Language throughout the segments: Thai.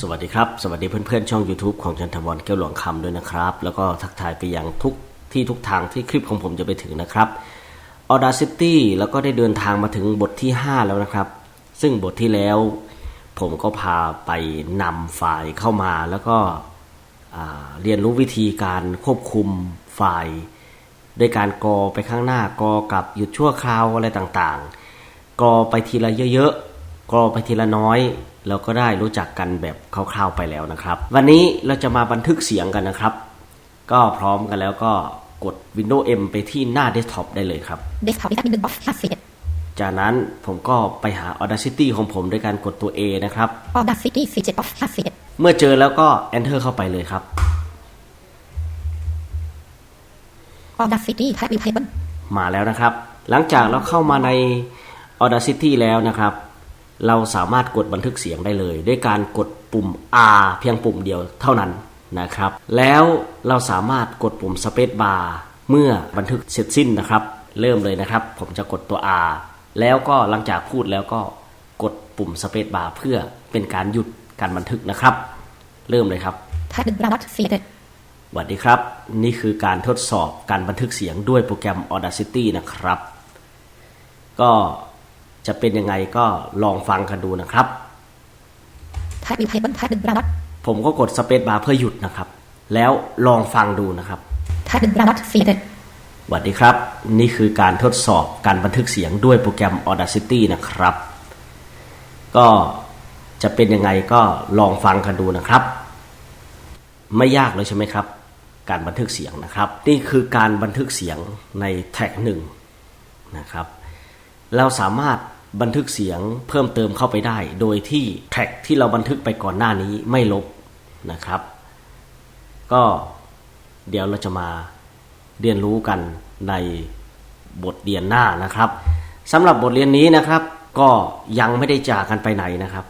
สวัสดีครับ สวัสดีเพื่อนๆ ช่อง YouTube ของจันทวรแก้วหลวงคำด้วยนะครับ แล้วก็ทักทายไปยังทุกที่ทุกทางที่คลิปของผมจะไปถึงนะครับ Audacity แล้วก็ได้เดินทางมาถึงบทที่ 5 แล้วนะครับ ซึ่งบทที่แล้วผมก็พาไปนำไฟล์เข้ามา แล้วก็เรียนรู้วิธีการควบคุมไฟล์ด้วยการกอไปข้างหน้ากอกับหยุดชั่วคราวอะไรต่างๆ กอไปทีละเยอะๆกอไปทีละน้อย เราก็ได้รู้จักกันแบบคร่าวๆไปแล้วนะครับ วันนี้เราจะมาบันทึกเสียงกันนะครับ ก็พร้อมกันแล้วก็กด Windows M ไปที่หน้าเดสก์ท็อปได้เลยครับ Desktop วิตามินหนึ่งบล็อกห้าสิบเอ็ดจากนั้นผมก็ไปหา Audacity ของผมด้วยการกดตัว A นะครับ Audacity สี่เจ็ดบล็อกห้าสิบเอ็ดเมื่อเจอแล้วก็ Enter เข้าไปเลยครับ Audacity แท็บวิวเทเบิลมาแล้วนะครับ หลังจากเราเข้ามาใน Audacity แล้วนะครับ เราสามารถกดบันทึกเสียงได้เลย ด้วยการกดปุ่ม R เพียงปุ่มเดียวเท่านั้นนะครับ แล้วเราสามารถกดปุ่ม Space Bar เมื่อบันทึกเสร็จสิ้นนะครับ เริ่มเลยนะครับ ผมจะกดตัว R แล้วก็หลังจากพูดแล้วก็กดปุ่ม Space Bar เพื่อเป็นการหยุดการบันทึกนะครับ เริ่มเลยครับท็บหนึ่งราวัตสี่เอ็ดสวัสดีครับ นี่คือการทดสอบการบันทึกเสียงด้วยโปรแกรม Audacity นะครับ ก็ จะเป็นยังไงก็ลองฟังกันดูนะครับแท็บวิวเทเบิลแท็บหนึ่งราวัตผมก็กด Space Bar เพื่อหยุดนะครับ แล้วลองฟังดูนะครับแท็บหนึ่งราวัตสี่เอ็ดสวัสดีครับ นี่คือการทดสอบการบันทึกเสียงด้วยโปรแกรม Audacity นะครับ ก็จะเป็นยังไงก็ลองฟังกันดูนะครับ ไม่ยากเลยใช่ไหมครับ การบันทึกเสียงนะครับ นี่คือการบันทึกเสียงในแท็กหนึ่งนะครับ เราสามารถ บันทึกเสียงเพิ่มเติมเข้าไปได้ โดยที่แท็กที่เราบันทึกไปก่อนหน้านี้ไม่ลบนะครับ ก็เดี๋ยวเราจะมาเรียนรู้กันในบทเรียนหน้านะครับสำหรับบทเรียนนี้นะครับ ก็ยังไม่ได้จากกันไปไหนนะครับ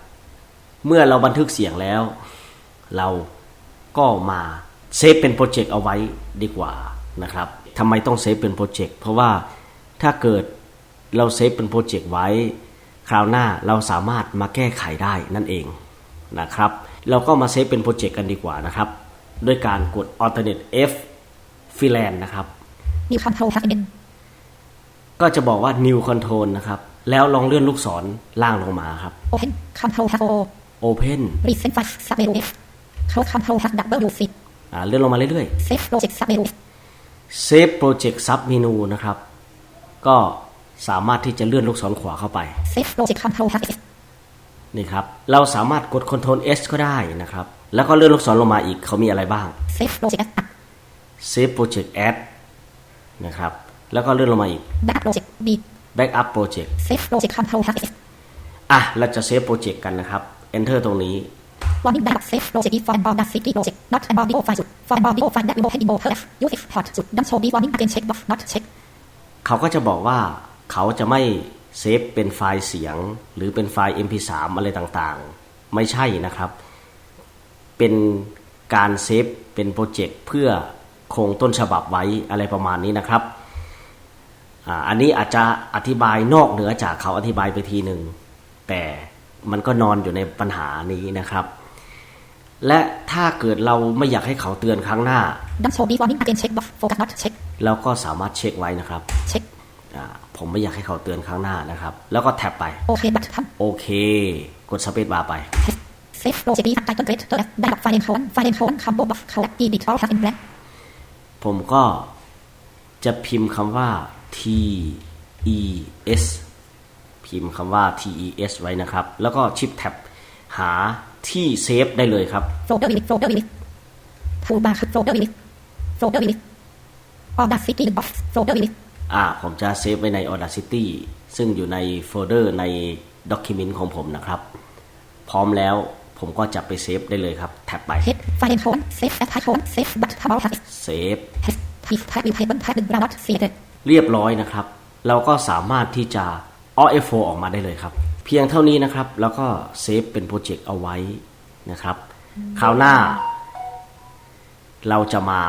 เมื่อเราบันทึกเสียงแล้ว เราก็มาเซฟเป็นโปรเจกต์เอาไว้ดีกว่านะครับทำไมต้องเซฟเป็นโปรเจกต์เพราะว่าถ้าเกิด เราเซฟเป็นโปรเจกต์ไว้ คราวหน้าเราสามารถมาแก้ไขได้นั่นเองนะครับ เราก็มาเซฟเป็นโปรเจกต์กันดีกว่านะครับ ด้วยการกด alternate F freelance นะครับนิวคอนโทรลแท็บเอ็นก็จะบอกว่า new control นะครับ แล้วลองเลื่อนลูกศรล่างลงมาครับโอเพนคอนโทรลแท็บโอ open รีเซนไฟล์ซับเมนูเอฟโคลคอนโทรลแท็บดับเบิลยูซีอ่าเลื่อนลงมาเรื่อยเซฟโปรเจกต์ซับเมนูๆ save project sub menu นะครับ ก็ สามารถที่จะเลื่อนลูกศรขวาเข้าไปเซฟโปรเจกต์คอนโทรลแท็บเอฟนี่ครับ เราสามารถกด Ctrl S ก็ได้นะครับ แล้วก็เลื่อนลูกศรลงมาอีกเขามีอะไรบ้างเซฟโปรเจกต์แอด save project add นะครับ แล้วก็เลื่อนลงมาอีกแบ็กโปรเจกต์บี backup project เซฟโปรเจกต์คอนโทรลแท็บเอฟอะ เราจะเซฟโปรเจกต์กันนะครับ enter ตรงนี้ Warning that save project is for an Audacity project, not an audio file จุด for an audio file that will open in both F, use export จุด don't show this warning again check box not check เขาก็จะบอกว่า เขาจะไม่เซฟเป็นไฟล์เสียง หรือเป็นไฟล์ MP3 อะไรต่างๆ ไม่ใช่นะครับ เป็นการเซฟเป็นโปรเจกต์เพื่อคงต้นฉบับไว้อะไรประมาณนี้นะครับอ่าอันนี้อาจจะอธิบายนอกเหนือจากเขาอธิบายไปทีหนึ่ง แต่มันก็นอนอยู่ในปัญหานี้นะครับ และถ้าเกิดเราไม่อยากให้เขาเตือนครั้งหน้า don't show this warning again check box focus not check เราก็สามารถเช็คไว้นะครับ check อ่า ผมไม่อยากให้เขาเตือนครั้งหน้านะครับ แล้วก็แท็บไป OK button โอเค กดสเปซบาร์ไป save project is title great to F dialog file and colon file and colon combo box colon edit all have in blank ผมก็จะพิมพ์คำว่า T E S พิมพ์คำว่า T E S ไว้นะครับ แล้วก็ชิปแท็บหาที่เซฟได้เลยครับ folder delete folder delete toolbar คือ folder delete folder delete Audacity box folder delete อ่าผมจะเซฟไว้ใน Audacity ซึ่งอยู่ในโฟลเดอร์ใน Document ของผมนะครับ พร้อมแล้วผมก็จะไปเซฟได้เลยครับ แท็บไป head file and colon save as type colon save button all have เซฟ head type type will table type หนึ่ง round selected เรียบร้อยนะครับ เราก็สามารถที่จะ OFO ออกมาได้เลยครับ เพียงเท่านี้นะครับ แล้วก็เซฟเป็นโปรเจกต์เอาไว้นะครับ คราวหน้า เราจะมา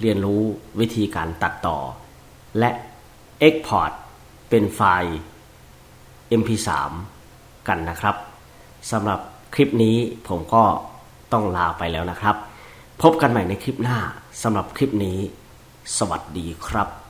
เรียนรู้วิธีการตัดต่อ และ Export เป็นไฟล์ MP3 กันนะครับสำหรับคลิปนี้ผมก็ต้องลาไปแล้วนะครับ พบกันใหม่ในคลิปหน้าสำหรับคลิปนี้ สวัสดีครับ